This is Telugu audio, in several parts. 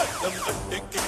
Let them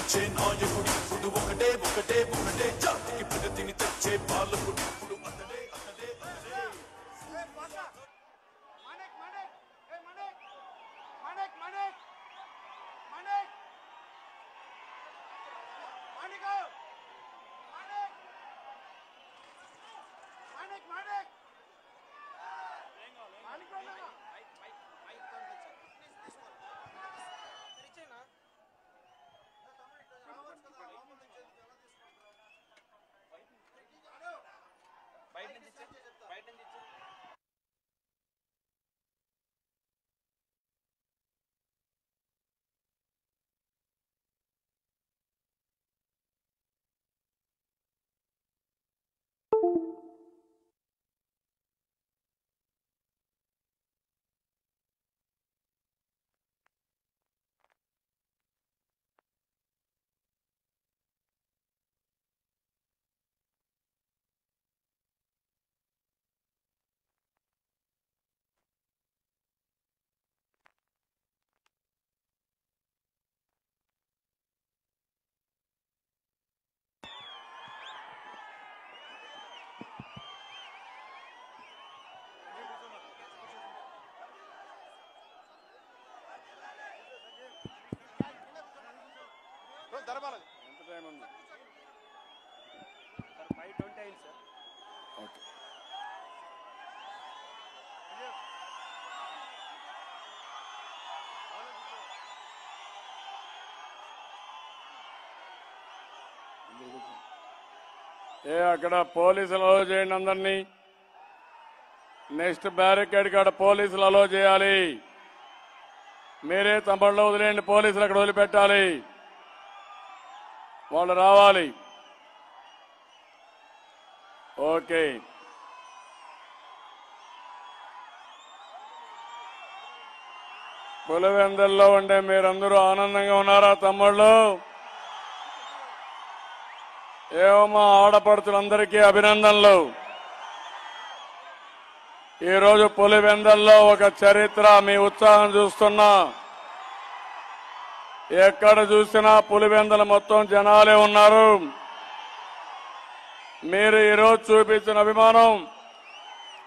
ఎంత టైం ఉంది? ఫైవ్ ట్వంటీ అయింది సార్. ఓకే. ఏ అక్కడ పోలీసులు అలో చేయండి అందరినీ. నెక్స్ట్ బ్యారికేడ్ కాడ పోలీసులు అలో చేయాలి. మీరే తమ్ముళ్ళు వదిలేయండి పోలీసులు అక్కడ వదిలిపెట్టాలి. వాళ్ళు రావాలి. ఓకే. పులివెందల్లో ఉండే మీరందరూ ఆనందంగా ఉన్నారా తమ్ముళ్ళు? ఏమో ఆడపడుతులందరికీ అభినందనలు. ఈరోజు పులివెందల్లో ఒక చరిత్ర మీ ఉత్సాహం చూస్తున్నా. ఎక్కడ చూసినా పులివెందులు మొత్తం జనాలే ఉన్నారు. మీరు ఈరోజు చూపించిన అభిమానం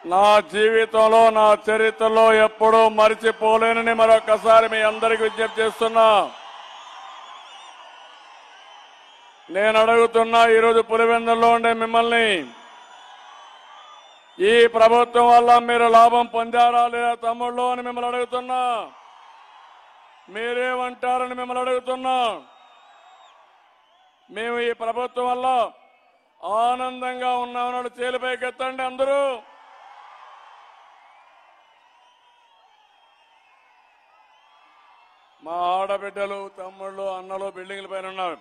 నా జీవితంలో నా చరిత్రలో ఎప్పుడూ మరిచిపోలేనని మరొకసారి మీ అందరికి విజ్ఞప్తి చేస్తున్నా. నేను అడుగుతున్నా ఈరోజు పులివెందుల్లో ఉండే మిమ్మల్ని ఈ ప్రభుత్వం వల్ల మీరు లాభం పొందారా లేదా తమ్ముళ్ళు అని మిమ్మల్ని అడుగుతున్నా. మీరేమంటారని మిమ్మల్ని అడుగుతున్నా. మేము ఈ ప్రభుత్వం వల్ల ఆనందంగా ఉన్నామన్నాడు చేలిపైకి ఎత్తండి అందరూ. మా ఆడబిడ్డలు తమ్ముళ్ళు అన్నలు బిల్డింగ్ల పైన ఉన్నారు.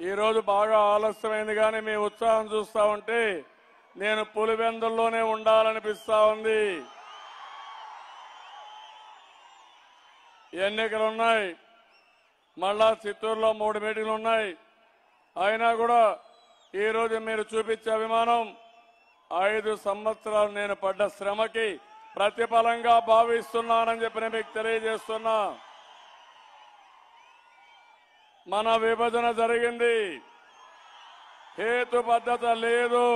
ఈరోజు బాగా ఆలస్యమైంది కానీ మీ ఉత్సాహం చూస్తా ఉంటే నేను పులివెందుల్లోనే ఉండాలనిపిస్తా ఉంది. ఎన్నికలు ఉన్నాయి మళ్ళా చిత్తూరులో మూడు మీటింగ్లు ఉన్నాయి అయినా కూడా ఈరోజు మీరు చూపించే అభిమానం ఐదు సంవత్సరాలు నేను పడ్డ శ్రమకి ప్రతిఫలంగా భావిస్తున్నానని చెప్పి నేను మీకు తెలియజేస్తున్నా. మన విభజన జరిగింది. హేతుబద్ధత లేదు.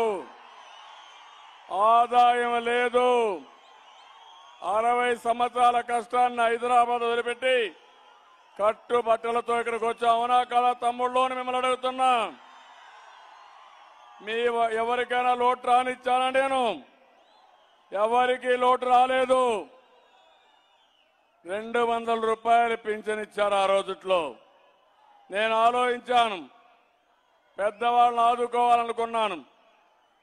ఆదాయం లేదు. అరవై సంవత్సరాల కష్టాన్ని హైదరాబాద్ వదిలిపెట్టి కట్టు బట్టలతో ఇక్కడికి వచ్చావునా కదా తమ్ముళ్ళు మిమ్మల్ని అడుగుతున్నా? మీ వ- ఎవరికైనా లోటు రానిచ్చానా నేను? ఎవరికి లోటు రాలేదు. రెండు వందల రూపాయలు పింఛన్ ఇచ్చారు ఆ రోజుట్లో. నేను ఆలోచించాను. పెద్దవాళ్ళని ఆదుకోవాలనుకున్నాను.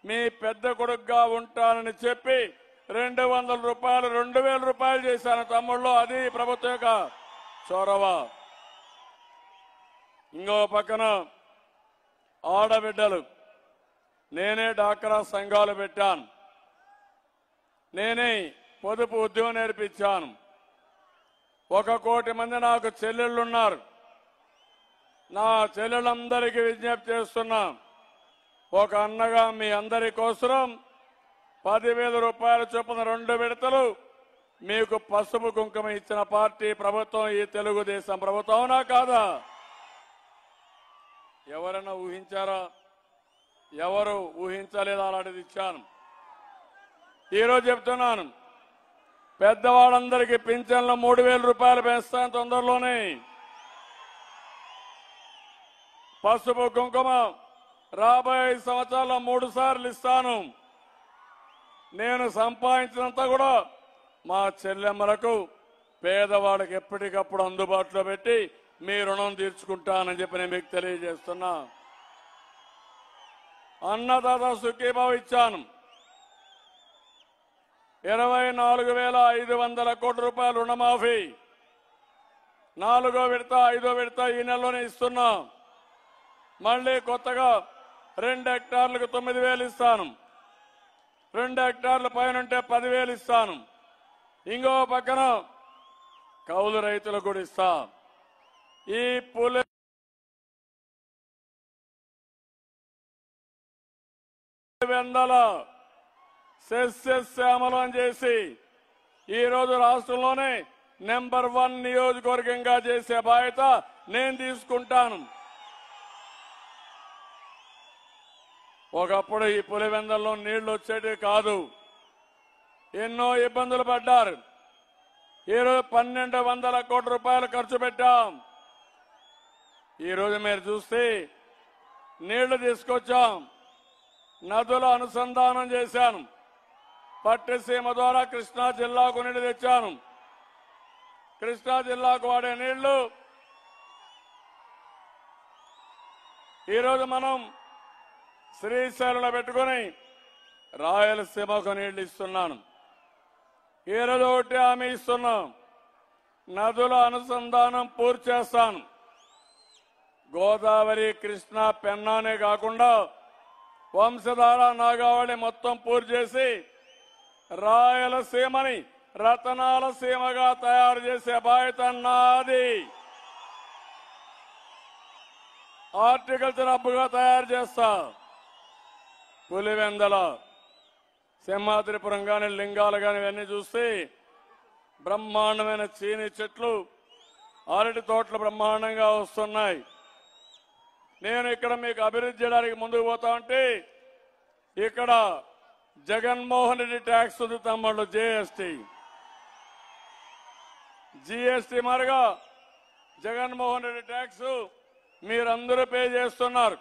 మీ పెద్ద కొడుకుగా ఉంటానని చెప్పి రెండు వందల రూపాయలు రెండు వేల రూపాయలు చేశాను తమ్ముళ్ళు. అది ప్రభుత్వం యొక్క చొరవ. ఇంకో పక్కన ఆడబిడ్డలు. నేనే డాక్రా సంఘాలు పెట్టాను. నేనే పొదుపు ఉద్యోగం నేర్పించాను. ఒక కోటి మంది నాకు చెల్లెళ్ళున్నారు. నా చెల్లెలందరికీ విజ్ఞప్తి చేస్తున్నా. ఒక అన్నగా మీ అందరి కోసం పదివేల రూపాయల చొప్పున రెండు విడతలు. మీకు పసుపు కుంకుమ ఇచ్చిన పార్టీ ప్రభుత్వం ఈ తెలుగుదేశం ప్రభుత్వం అవునా కాదా? ఎవరైనా ఊహించారా? ఎవరు ఊహించలేదా అలాంటిది ఇచ్చాను. ఈరోజు చెప్తున్నాను. పెద్దవాళ్ళందరికీ పింఛన్లు మూడు వేల రూపాయలు పెంచుతాను తొందరలోనే. పసుపు కుంకుమ రాబోయే సంవత్సరాల్లో మూడు సార్లు ఇస్తాను. నేను సంపాదించినంత కూడా మా చెల్లెమ్మలకు పేదవాళ్ళకి ఎప్పటికప్పుడు అందుబాటులో పెట్టి మీ రుణం తీర్చుకుంటానని చెప్పి నేను మీకు తెలియజేస్తున్నా. అన్నదాత సుఖీభావ ఇచ్చాను. ఇరవై నాలుగు వేల ఐదు వందల కోట్ల రూపాయల రుణమాఫీ. నాలుగో విడత ఐదో విడత ఈ నెలలోనే ఇస్తున్నా. మళ్ళీ కొత్తగా రెండు హెక్టార్లకు తొమ్మిది వేలు ఇస్తాను. రెండు హెక్టార్ల పైన ఉంటే పదివేలు ఇస్తాను. ఇంకో పక్కన కౌలు రైతులకు కూడా ఇస్తా. ఈ పులి వందల అమలం చేసి ఈ రోజు రాష్ట్రంలోనే నెంబర్ వన్ నియోజకవర్గంగా చేసే బాధ్యత నేను తీసుకుంటాను. ఒకప్పుడు ఈ పులివెందల్లో నీళ్ళు వచ్చేటివి కాదు. ఎన్నో ఇబ్బందులు పడ్డారు. ఈరోజు పన్నెండు వందల కోట్ల రూపాయలు ఖర్చు పెట్టాం. ఈరోజు మీరు చూస్తే నీళ్ళు తీసుకొచ్చాం. నదుల అనుసంధానం చేశాను. పట్టిసీమ ద్వారా కృష్ణా జిల్లాకు నీళ్ళు తెచ్చాను. కృష్ణా జిల్లాకు వాడే నీళ్ళు ఈరోజు మనం శ్రీశైలంలో పెట్టుకుని రాయలసీమకు నీళ్ళు ఇస్తున్నాను. ఈరోజు ఒకటి హామీ ఇస్తున్నాం. నదుల అనుసంధానం పూర్తి చేస్తాను. గోదావరి కృష్ణ పెన్నానే కాకుండా వంశధార నాగావళి మొత్తం పూర్తి చేసి రాయలసీమని రతనాల సీమగా తయారు చేసే బాధ్యత నాది. హార్టికల్చర్ హబ్గా తయారు చేస్తా. పులివెందల సింహాద్రిపురం కానీ లింగాలు కానీ ఇవన్నీ చూస్తే బ్రహ్మాండమైన చీని చెట్లు అరటి తోటలు బ్రహ్మాండంగా వస్తున్నాయి. నేను ఇక్కడ మీకు అభివృద్ధి చేయడానికి ముందుకు పోతా ఉంటే ఇక్కడ జగన్మోహన్ రెడ్డి ట్యాక్స్ ఉంది తమ్ముళ్ళు జిఎస్టీ జిఎస్టీ మరుగా జగన్మోహన్ రెడ్డి ట్యాక్స్ మీరందరూ పే చేస్తున్నారు.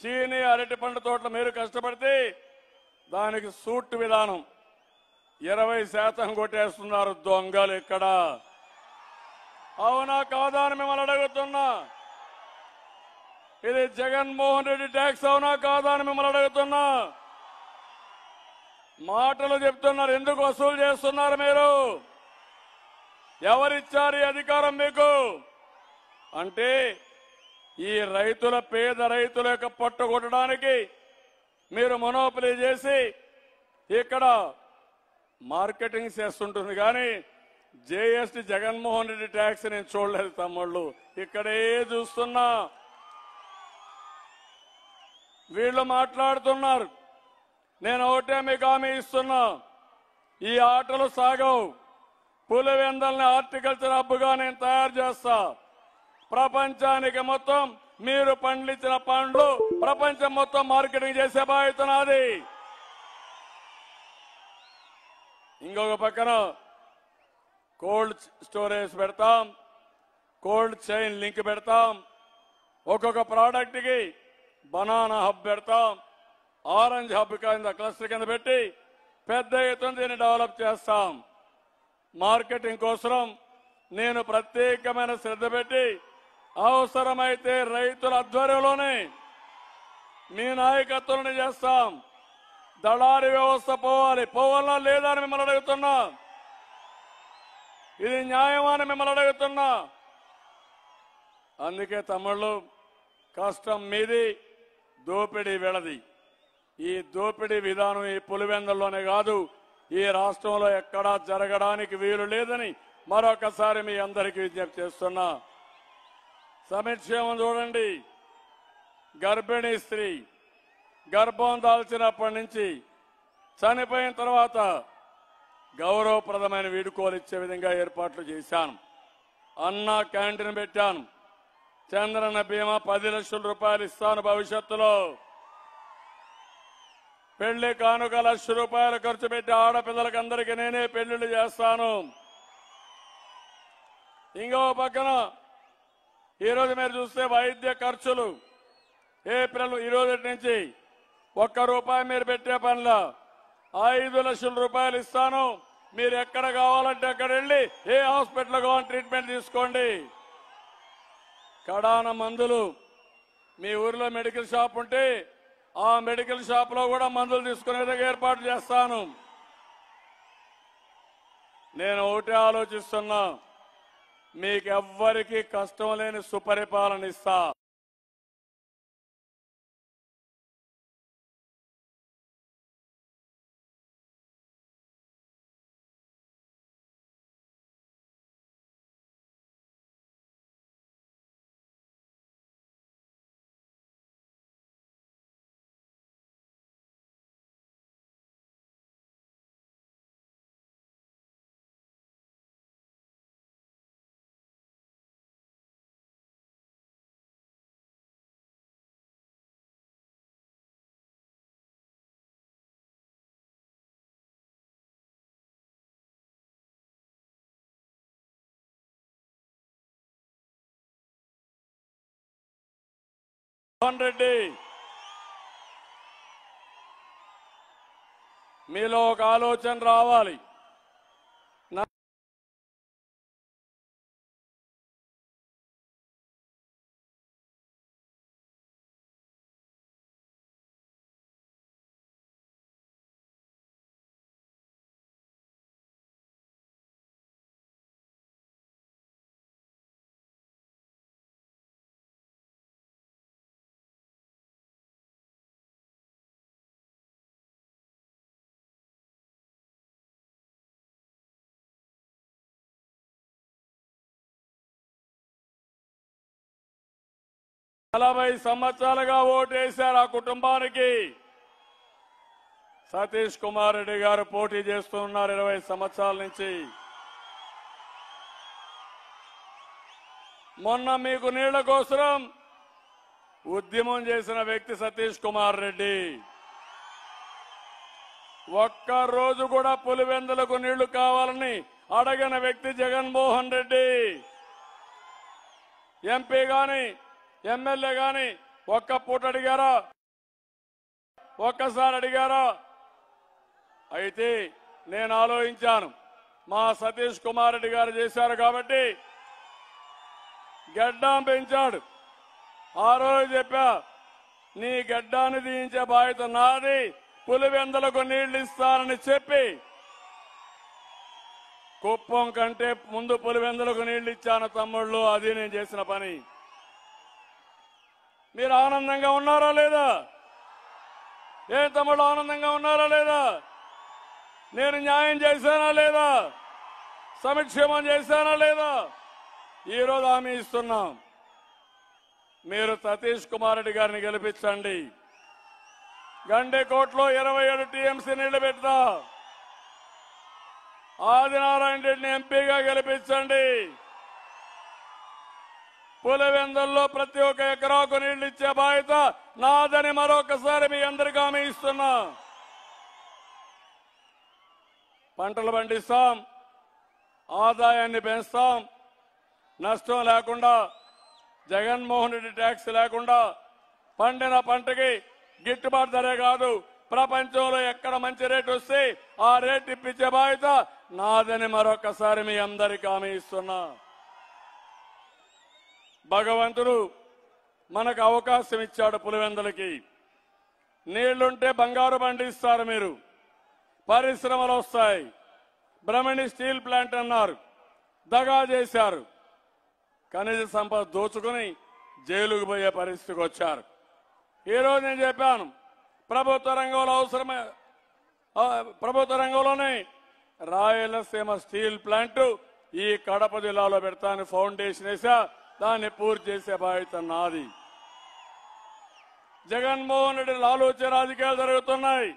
చీని అరటి పండు తోటలు మీరు కష్టపడితే దానికి సూట్ విధానం. ఇరవై శాతం కొట్టేస్తున్నారు దొంగలు ఇక్కడ. అవునా కాదా అని మిమ్మల్ని అడుగుతున్నా. ఇది జగన్మోహన్ రెడ్డి ట్యాక్స్ అవునా కాదా అని మిమ్మల్ని అడుగుతున్నా. మాటలు చెప్తున్నారు ఎందుకు వసూలు చేస్తున్నారు మీరు? ఎవరిచ్చారు అధికారం మీకు? అంటే ఈ రైతుల పేద రైతుల యొక్క పట్టుకొట్టడానికి మీరు మనోపలి చేసి ఇక్కడ మార్కెటింగ్ చేస్తుంటుంది. కానీ జేఎస్టీ జగన్మోహన్ రెడ్డి ట్యాక్స్ నేను చూడలేదు తమ్ముళ్ళు. ఇక్కడే చూస్తున్నా. వీళ్ళు మాట్లాడుతున్నారు. నేను ఒకటే మీకు హామీ ఇస్తున్నా. ఈ ఆటలు సాగవు. పులివెందల్ని హార్టికల్చర్ హబ్గా నేను తయారు చేస్తా. ప్రపంచానికి మొత్తం మీరు పండించిన పండ్లు ప్రపంచం మొత్తం మార్కెటింగ్ చేసే బాధ్యత నాది. ఇంకొక పక్కన కోల్డ్ స్టోరేజ్ పెడతాం కోల్డ్ చైన్ లింక్ పెడతాం ఒక్కొక్క ప్రోడక్ట్కి బనానా హబ్ పెడతాం ఆరెంజ్ హబ్ కింద క్లస్టర్ కింద పెట్టి పెద్ద ఎత్తున దీన్ని డెవలప్ చేస్తాం. మార్కెటింగ్ కోసం నేను ప్రత్యేకమైన శ్రద్ధ పెట్టి అవసరమైతే రైతుల ఆధ్వర్యంలోనే మీ నాయకత్వాన్ని చేస్తాం. దళారి వ్యవస్థ పోవాలి. పోవాలా లేదా అని మిమ్మల్ని అడుగుతున్నా. ఇది న్యాయమా మిమ్మల్ని అడుగుతున్నా. అందుకే తమిళ్ళు కష్టం మీది దోపిడీ వెళది ఈ దోపిడీ విధానం ఈ పులివెందుల్లోనే కాదు. ఈ రాష్ట్రంలో ఎక్కడా జరగడానికి వీలు లేదని మరొకసారి మీ అందరికీ విజ్ఞప్తి చేస్తున్నా. సమక్షేమం చూడండి. గర్భిణీ స్త్రీ గర్భం దాల్చినప్పటి నుంచి చనిపోయిన తర్వాత గౌరవప్రదమైన వీడుకోలు ఇచ్చే విధంగా ఏర్పాట్లు చేశాను. అన్న క్యాంటీన్ పెట్టాను. చంద్రన్న బీమా పది లక్షల రూపాయలు ఇస్తాను భవిష్యత్తులో. పెళ్ళి కానుక లక్ష రూపాయలు ఖర్చు పెట్టి ఆడపిల్లలకి అందరికీ నేనే పెళ్ళిళ్ళు చేస్తాను. ఇంకో పక్కన ఈరోజు మీరు చూస్తే వైద్య ఖర్చులు ఏప్రిల్ ఈ రోజు నుంచి ఒక్క రూపాయి మీరు పెట్టే పనిలో ఐదు లక్షల రూపాయలు ఇస్తాను. మీరు ఎక్కడ కావాలంటే అక్కడ వెళ్ళి ఏ హాస్పిటల్ కావాలని ట్రీట్మెంట్ తీసుకోండి. కడాన మందులు మీ ఊరిలో మెడికల్ షాప్ ఉంటే ఆ మెడికల్ షాప్లో కూడా మందులు తీసుకునే విధంగా ఏర్పాటు చేస్తాను. నేను ఒకటే ఆలోచిస్తున్నా. మీకెవ్వరికి కష్టం లేని సుపరిపాలన ఇస్తా. జగన్మోహన్ రెడ్డి. మీలో ఒక ఆలోచన రావాలి. నలభై సంవత్సరాలుగా ఓటేశారు ఆ కుటుంబానికి. సతీష్ కుమార్ రెడ్డి గారు పోటీ చేస్తున్నారు ఇరవై సంవత్సరాల నుంచి. మొన్న మీకు నీళ్ళ కోసం ఉద్యమం చేసిన వ్యక్తి సతీష్ కుమార్ రెడ్డి. ఒక్క రోజు కూడా పులివెందులకు నీళ్ళు కావాలని అడగిన వ్యక్తి జగన్మోహన్ రెడ్డి. ఎంపీ గాని ఎమ్మెల్యే గాని ఒక్క పూట అడిగారా? ఒక్కసారి అడిగారా? అయితే నేను ఆలోచించాను. మా సతీష్ కుమార్ రెడ్డి గారు చేశారు కాబట్టి గడ్డం పెంచాడు. ఆ రోజు చెప్పా నీ గడ్డాన్ని తీయించే బాధ్యత నాది. పులివెందులకు నీళ్ళు ఇస్తానని చెప్పి కుప్పం కంటే ముందు పులివెందులకు నీళ్ళు ఇచ్చాను తమ్ముళ్ళు. అది నేను చేసిన పని. మీరు ఆనందంగా ఉన్నారా లేదా? ఏ తమ్ముడు ఆనందంగా ఉన్నారా లేదా? నేను న్యాయం చేశానా లేదా? సంక్షేమం చేశానా లేదా? ఈరోజు హామీ ఇస్తున్నాం. మీరు సతీష్ కుమార్ రెడ్డి గారిని గెలిపించండి. గండేకోట్లో ఇరవై ఏడు టీఎంసీ నీళ్ళు పెడతా. ఆదినారాయణ రెడ్డిని ఎంపీగా గెలిపించండి. పులివెందుల్లో ప్రతి ఒక్క ఎకరాకు నీళ్ళు ఇచ్చే బాధ్యత నాదని మరొకసారి మీ అందరికీ హామీ ఇస్తున్నా. పంటలు పండిస్తాం ఆదాయాన్ని పెంచుతాం నష్టం లేకుండా జగన్మోహన్ రెడ్డి ట్యాక్స్ లేకుండా పండిన పంటకి గిట్టుబాటు ధరే కాదు ప్రపంచంలో ఎక్కడ మంచి రేటు వస్తే ఆ రేటు ఇప్పించే బాధ్యత నాదని మరొకసారి మీ అందరికీ హామీ ఇస్తున్నా. భగవంతుడు మనకు అవకాశం ఇచ్చాడు పులివెందులకి. నీళ్ళుంటే బంగారు పండిస్తారు మీరు. పరిశ్రమలు వస్తాయి. బ్రహ్మణి స్టీల్ ప్లాంట్ అన్నారు. దగా చేశారు. ఖనిజ సంపద దోచుకుని జైలుకు పోయే పరిస్థితికి వచ్చారు. ఈరోజు నేను చెప్పాను ప్రభుత్వ రంగంలో అవసరమే ప్రభుత్వ రంగంలోనే రాయలసీమ స్టీల్ ప్లాంట్ ఈ కడప జిల్లాలో పెడతాను ఫౌండేషన్ వేసా దాన్ని పూర్తి చేసే బాధ్యత నాది. జగన్మోహన్ రెడ్డి ఆలోచన రాజకీయాలు జరుగుతున్నాయి.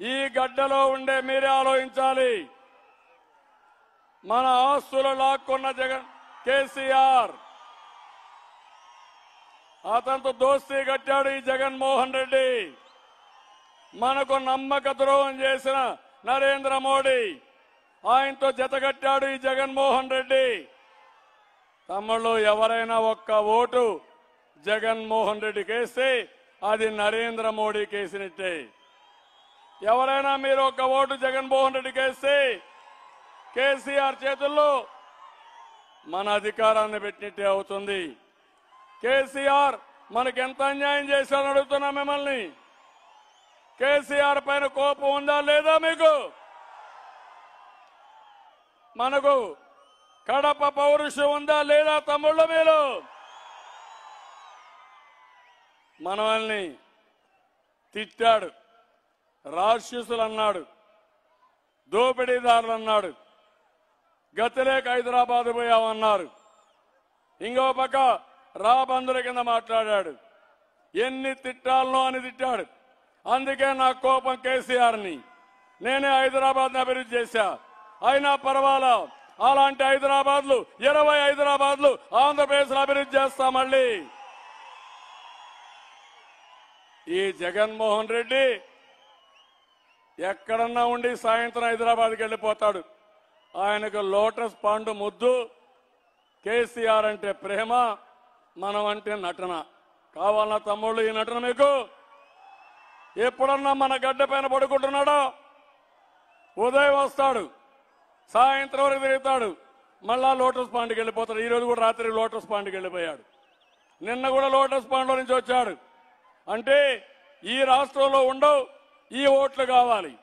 ఈ గడ్డలో ఉండే మీరే ఆలోచించాలి. మన ఆస్తులు లాక్కున్న జగన్ కేసీఆర్. అతనితో దోస్తీ కట్టాడు ఈ జగన్మోహన్ రెడ్డి. మనకు నమ్మక ద్రోహం చేసిన నరేంద్ర మోడీ. ఆయనతో జతగట్టాడు ఈ జగన్మోహన్ రెడ్డి. తమ్ముళ్ళు ఎవరైనా ఒక్క ఓటు జగన్మోహన్ రెడ్డికి వేస్తే అది నరేంద్ర మోడీకి వేసినట్టే ఎవరైనా మీరు ఒక్క ఓటు జగన్మోహన్ రెడ్డికి వేస్తే కేసీఆర్ చేతుల్లో మన అధికారాన్ని పెట్టినట్టే అవుతుంది. కేసీఆర్ మనకి ఎంత అన్యాయం చేశారని అడుగుతున్నా మిమ్మల్ని. కేసీఆర్ పైన కోపం ఉందా లేదా మీకు? మనకు కడప పౌరుషం ఉందా లేదా తమ్ముళ్ళ మీరు? మనల్ని తిట్టాడు. రాక్షసులు అన్నాడు. దోపిడీదారులు అన్నాడు. గతిలేక హైదరాబాద్ పోయామన్నారు. ఇంకో పక్క రాబందుల కింద మాట్లాడాడు. ఎన్ని తిట్టాలనో అని తిట్టాడు. అందుకే నా కోపం కేసీఆర్ని. నేనే హైదరాబాద్ని అభివృద్ధి చేశా. అయినా పర్వాలా? అలాంటి హైదరాబాద్లు ఇరవై హైదరాబాద్లు ఆంధ్రప్రదేశ్ అభివృద్ధి చేస్తా మళ్ళీ. ఈ జగన్మోహన్ రెడ్డి ఎక్కడన్నా ఉండి సాయంత్రం హైదరాబాద్కి వెళ్ళిపోతాడు. ఆయనకు లోటస్ పాండు ముద్దు కేసీఆర్ అంటే ప్రేమ మనం అంటే నటన. కావాలన్నా తమ్ముళ్ళు ఈ నటన మీకు? ఎప్పుడన్నా మన గడ్డ పైన పడుకుంటున్నాడో? ఉదయం వస్తాడు. సాయంత్రం వరకు తిరుగుతాడు. మళ్ళా లోటస్ పాండ్కి వెళ్ళిపోతాడు. ఈ రోజు కూడా రాత్రి లోటస్ పాండ్కి వెళ్ళిపోయాడు. నిన్న కూడా లోటస్ పాండ్లో నుంచి వచ్చాడు. అంటే ఈ రాష్ట్రంలో ఉండవు ఈ ఓట్లు కావాలి.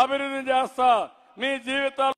అభివృద్ధి చేస్తా. మీ జీవితాలు